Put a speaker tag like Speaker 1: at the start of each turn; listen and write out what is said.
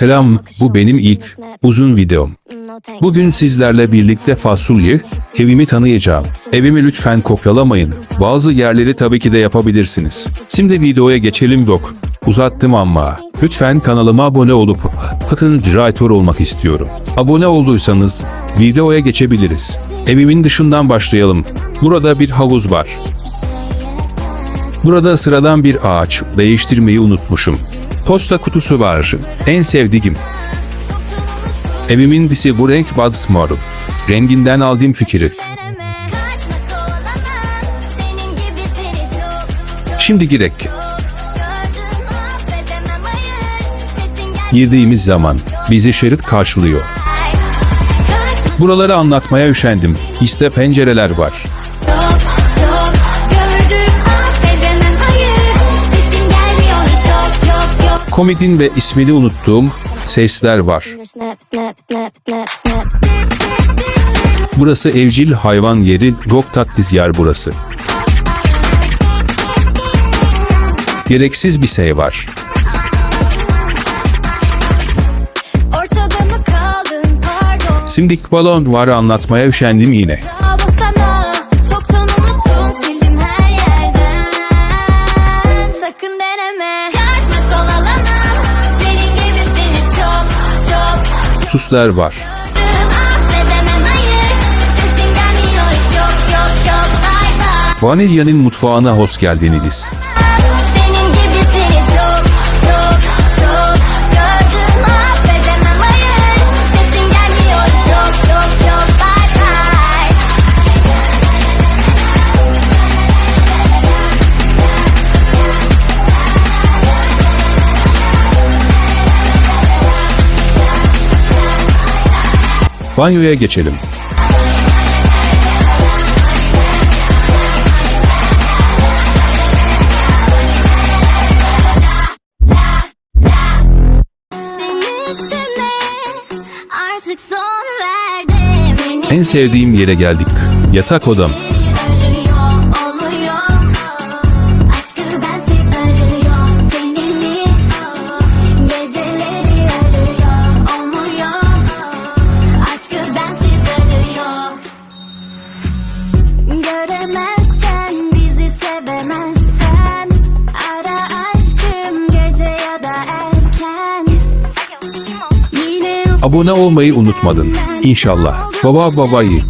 Speaker 1: Selam, bu benim ilk uzun videom. Bugün sizlerle birlikte fasulye, evimi tanıyacağım. Evimi lütfen kopyalamayın. Bazı yerleri tabii ki de yapabilirsiniz. Şimdi videoya geçelim yok. Uzattım ama. Lütfen kanalıma abone olup Pıtın Cirator olmak istiyorum. Abone olduysanız videoya geçebiliriz. Evimin dışından başlayalım. Burada bir havuz var. Burada sıradan bir ağaç. Değiştirmeyi unutmuşum. Posta kutusu var. En sevdiğim. Evimin disi bu renk Buds Mor. Renginden aldığım fikri. Şimdi girek. Girdiğimiz zaman bizi şerit karşılıyor. Buraları anlatmaya üşendim. İşte pencereler var. Komedin ve ismini unuttuğum sesler var. Burası evcil hayvan yeri, çok tatlış yer burası. Gereksiz bir şey var. Simdik balon var anlatmaya üşendim yine.
Speaker 2: Bye bye
Speaker 1: Vanilya'nın mutfağına hoş geldiniz. Banyoya geçelim. En sevdiğim yere geldik. Yatak odam. Abone olmayı unutmadın. İnşallah. Baba babayı.